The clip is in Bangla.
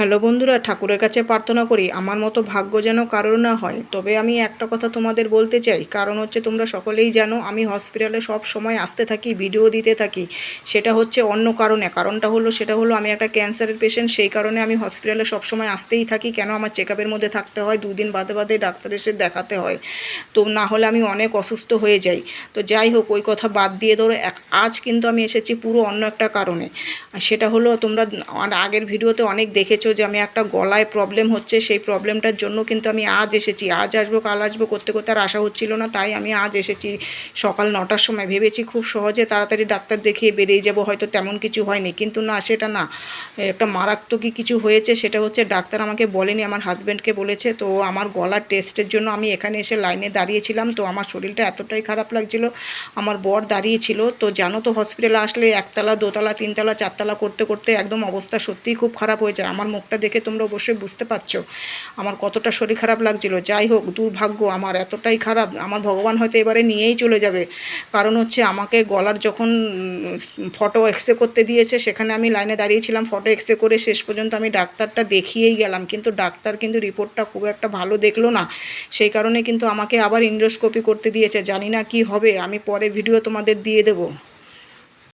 হ্যালো বন্ধুরা, ঠাকুরের কাছে প্রার্থনা করি, আমার মতো ভাগ্য যেন কারোর না হয়। তবে আমি একটা কথা তোমাদের বলতে চাই, কারণ হচ্ছে তোমরা সকলেই জানো, আমি হসপিটালে সব সময় আসতে থাকি, ভিডিও দিতে থাকি। সেটা হচ্ছে অন্য কারণে, কারণটা হলো, সেটা হলো আমি একটা ক্যান্সারের পেশেন্ট সেই কারণে আমি হসপিটালে সব সময় আসতেই থাকি, কেন আমার চেক মধ্যে থাকতে হয়, দুদিন বাদে বাদে ডাক্তার এসে দেখাতে হয়। তো না হলে আমি অনেক অসুস্থ হয়ে যাই। তো যাই হোক, ওই কথা বাদ দিয়ে ধরো আজ কিন্তু আমি এসেছি পুরো অন্য একটা কারণে। সেটা হলো, তোমরা আগের ভিডিওতে অনেক দেখেছ যে আমি একটা গলায় প্রবলেম হচ্ছে, সেই প্রবলেমটার জন্য কিন্তু আমি আজ এসেছি। আজ আসব, কাল আসব করতে করতে আর আসা হচ্ছিল না, তাই আমি আজ এসেছি। সকাল নটার সময় ভেবেছি খুব সহজে তাড়াতাড়ি ডাক্তার দেখিয়ে বেরিয়ে যাব, হয়তো তেমন কিছু হয়নি। কিন্তু না, সেটা না। একটা মারাত্মকই কিছু হয়েছে, সেটা হচ্ছে ডাক্তার আমাকে বলেনি, আমার হাজব্যান্ডকে বলেছে। তো আমার গলার টেস্টের জন্য আমি এখানে এসে লাইনে দাঁড়িয়েছিলাম। তো আমার শরীরটা এতটাই খারাপ লাগছিল, আমার বর দাঁড়িয়েছিল। তো জানো তো হসপিটালে আসলে একতলা, দোতলা, তিনতলা, চারতলা করতে করতে একদম অবস্থা সত্যিই খুব খারাপ হয়ে যায়। আমার মুখটা দেখে তোমরা অবশ্যই বুঝতে পারছ। আমার কতটা শরীর খারাপ লাগছিল। যাই হোক, দুর্ভাগ্য, আমার এতটাই খারাপ। আমার ভগবান হয়তো এবারে নিয়েই চলে যাবে। কারণ হচ্ছে আমাকে গলার যখন ফটো এক্সরে করতে দিয়েছে, সেখানে আমি লাইনে দাঁড়িয়েছিলাম ফটো এক্সরে করে শেষ পর্যন্ত আমি ডাক্তারটা দেখিয়েই গেলাম। কিন্তু ডাক্তার কিন্তু রিপোর্টটা খুব একটা ভালো দেখল না। সেই কারণে কিন্তু আমাকে আবার ইন্ডোস্কোপি করতে দিয়েছে। জানি না কি হবে। আমি পরে ভিডিও তোমাদের দিয়ে দেবো।